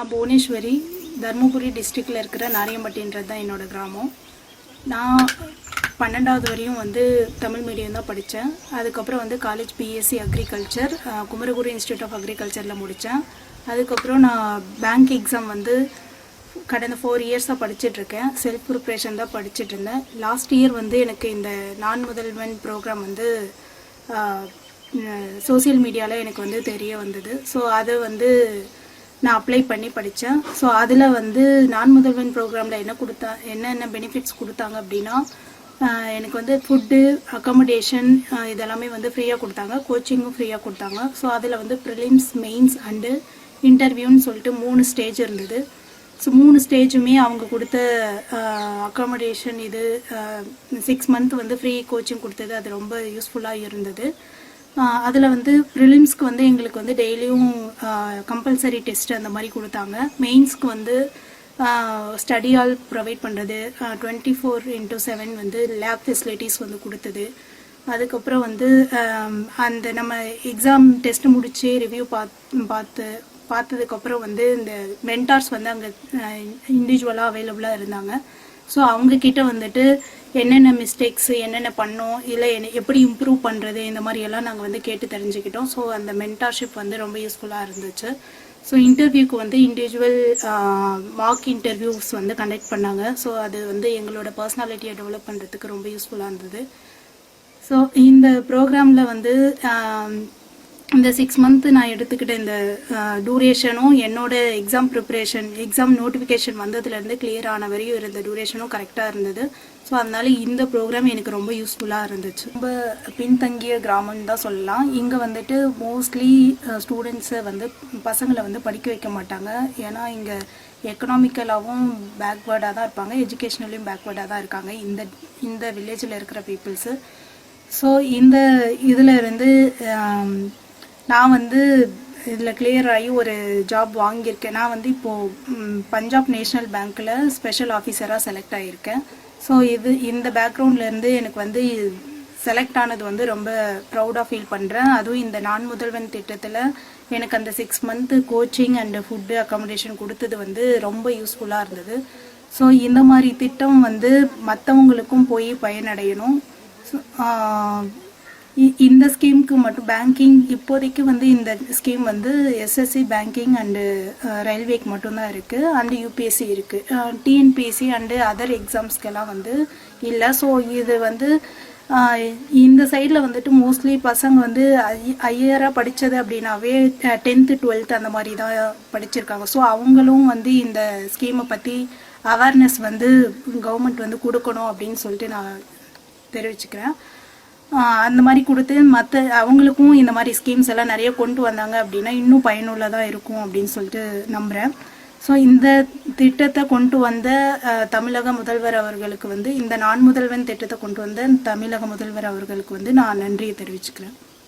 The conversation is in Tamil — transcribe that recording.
நான் புவனேஸ்வரி தருமபுரி டிஸ்ட்ரிக்டில் இருக்கிற நாரியம்பட்டின்றது தான் என்னோட கிராமம். நான் பன்னெண்டாவது வரையும் வந்து தமிழ் மீடியம் தான் படித்தேன் அதுக்கப்புறம் வந்து college BSc agriculture Kumaraguru institute of அக்ரிகல்ச்சரில் முடித்தேன் அதுக்கப்புறம் நான் பேங்க் எக்ஸாம் வந்து கடந்த ஃபோர் இயர்ஸாக படிச்சுட்ருக்கேன் செல்ஃப் ப்ரிப்ரேஷன் தான் படிச்சுட்டு இருந்தேன். லாஸ்ட் இயர் வந்து எனக்கு இந்த நான் முதல்வன் ப்ரோக்ராம் வந்து சோசியல் மீடியாவில் எனக்கு வந்து தெரிய வந்தது. ஸோ அதை வந்து நான் அப்ளை பண்ணி படித்தேன் ஸோ அதில் வந்து நான் முதல்வன் ப்ரோக்ராமில் என்ன கொடுத்தா என்னென்ன பெனிஃபிட்ஸ் கொடுத்தாங்க அப்படின்னா எனக்கு வந்து ஃபுட்டு அக்காமடேஷன் இதெல்லாமே வந்து ஃப்ரீயாக கொடுத்தாங்க. கோச்சிங்கும் ஃப்ரீயாக கொடுத்தாங்க. ஸோ அதில் வந்து ப்ரிலிம்ஸ் மெயின்ஸ் அண்டு இன்டர்வியூன்னு சொல்லிட்டு மூணு ஸ்டேஜ் இருந்தது. ஸோ மூணு ஸ்டேஜுமே அவங்க கொடுத்த அக்காமடேஷன் இது சிக்ஸ் மந்த் வந்து ஃப்ரீ கோச்சிங் கொடுத்தது. அது ரொம்ப யூஸ்ஃபுல்லாக இருந்தது. அதில் வந்து ப்ரிலிம்ஸ்க்கு வந்து எங்களுக்கு வந்து டெய்லியும் கம்பல்சரி டெஸ்ட் அந்த மாதிரி கொடுத்தாங்க. மெயின்ஸ்க்கு வந்து ஸ்டடி ஆல் ப்ரொவைட் பண்ணுறது டுவெண்ட்டி ஃபோர் இன்ட்டு செவன் வந்து லேப் ஃபெசிலிட்டிஸ் வந்து கொடுத்தது. அதுக்கப்புறம் வந்து அந்த நம்ம எக்ஸாம் டெஸ்ட் முடித்து ரிவ்யூ பார்த்து பார்த்து பார்த்ததுக்கப்புறம் வந்து இந்த மென்டார்ஸ் வந்து அங்கே இண்டிவிஜுவலாக அவைலபிளாக இருந்தாங்க. ஸோ அவங்கக்கிட்ட வந்துட்டு என்னென்ன மிஸ்டேக்ஸ் என்னென்ன பண்ணோம் இல்லை என்ன எப்படி இம்ப்ரூவ் பண்ணுறது இந்த மாதிரி எல்லாம் நாங்கள் வந்து கேட்டு தெரிஞ்சுக்கிட்டோம். ஸோ அந்த மென்டார்ஷிப் வந்து ரொம்ப யூஸ்ஃபுல்லாக இருந்துச்சு. ஸோ இன்டர்வியூக்கு வந்து இண்டிவிஜுவல் மார்க் இன்டர்வியூஸ் வந்து கண்டக்ட் பண்ணாங்க. ஸோ அது வந்து எங்களோட பர்சனாலிட்டியை டெவலப் பண்ணுறதுக்கு ரொம்ப யூஸ்ஃபுல்லாக இருந்தது. ஸோ இந்த ப்ரோக்ராமில் வந்து இந்த சிக்ஸ் மந்த்து நான் எடுத்துக்கிட்ட இந்த டூரேஷனும் என்னோட எக்ஸாம் ப்ரிப்பரேஷன் எக்ஸாம் நோட்டிஃபிகேஷன் வந்ததுலேருந்து கிளியர் ஆன வரையும் இருந்த டூரேஷனும் கரெக்டாக இருந்தது. ஸோ அதனால இந்த ப்ரோக்ராம் எனக்கு ரொம்ப யூஸ்ஃபுல்லாக இருந்துச்சு. ரொம்ப பின்தங்கிய கிராமம்னு தான் சொல்லலாம். இங்கே வந்துட்டு மோஸ்ட்லி ஸ்டூடெண்ட்ஸை வந்து பசங்களை வந்து படிக்க வைக்க மாட்டாங்க. ஏன்னா இங்கே எக்கனாமிக்கலாகவும் பேக்வேர்டாக தான் இருப்பாங்க. எஜுகேஷ்னலையும் பேக்வேர்டாக தான் இருக்காங்க. இந்த இந்த வில்லேஜில் இருக்கிற பீப்புள்ஸு ஸோ இந்த இதில் இருந்து நான் வந்து இதில் கிளியர் ஆகி ஒரு ஜாப் வாங்கியிருக்கேன். நான் வந்து இப்போது பஞ்சாப் நேஷ்னல் பேங்க்கில் ஸ்பெஷல் ஆஃபீஸராக செலக்ட் ஆகியிருக்கேன் ஸோ இது இந்த பேக்ரவுண்ட்லேருந்து எனக்கு வந்து செலக்ட் ஆனது வந்து ரொம்ப ப்ரௌடாக ஃபீல் பண்ணுறேன் அதுவும் இந்த நான் முதல்வன் திட்டத்தில் எனக்கு அந்த six month coaching and food accommodation கொடுத்தது வந்து ரொம்ப யூஸ்ஃபுல்லாக இருந்தது. ஸோ இந்த மாதிரி திட்டம் வந்து மற்றவங்களுக்கும் போய் பயனடையணும். ஸோ இந்த ஸ்கீமுக்கு மட்டும் பேங்கிங் இப்போதைக்கு வந்து இந்த ஸ்கீம் வந்து எஸ்எஸ்சி பேங்கிங் அண்டு ரயில்வேக்கு மட்டும்தான் இருக்குது அண்டு யூபிஎஸ்சி இருக்குது டிஎன்பிஎஸ்சி uh, அண்டு அதர் எக்ஸாம்ஸ்க்கெல்லாம் வந்து இல்லை. ஸோ இது வந்து uh, இந்த சைடில் வந்துட்டு மோஸ்ட்லி பசங்க வந்து ஐயராக படித்தது அப்படின்னாவே uh, டென்த்து டுவெல்த் அந்த மாதிரி தான் படிச்சிருக்காங்க. ஸோ அவங்களும் வந்து இந்த ஸ்கீமை பற்றி அவேர்னஸ் வந்து கவர்மெண்ட் வந்து கொடுக்கணும் அப்படின்னு சொல்லிட்டு நான் தெரிவிச்சுக்கிறேன். அந்த மாதிரி கொடுத்து மற்ற அவங்களுக்கும் இந்த மாதிரி ஸ்கீம்ஸ் எல்லாம் நிறைய கொண்டு வந்தாங்க அப்படின்னா இன்னும் பயனுள்ளதாக இருக்கும் அப்படின்னு சொல்லிட்டு நம்புகிறேன் ஸோ இந்த திட்டத்தை கொண்டு வந்த தமிழக முதல்வர் அவர்களுக்கு வந்து இந்த நான் முதல்வன் திட்டத்தை கொண்டு வந்த தமிழக முதல்வர் அவர்களுக்கு வந்து நான் நன்றியை தெரிவிச்சுக்கிறேன்.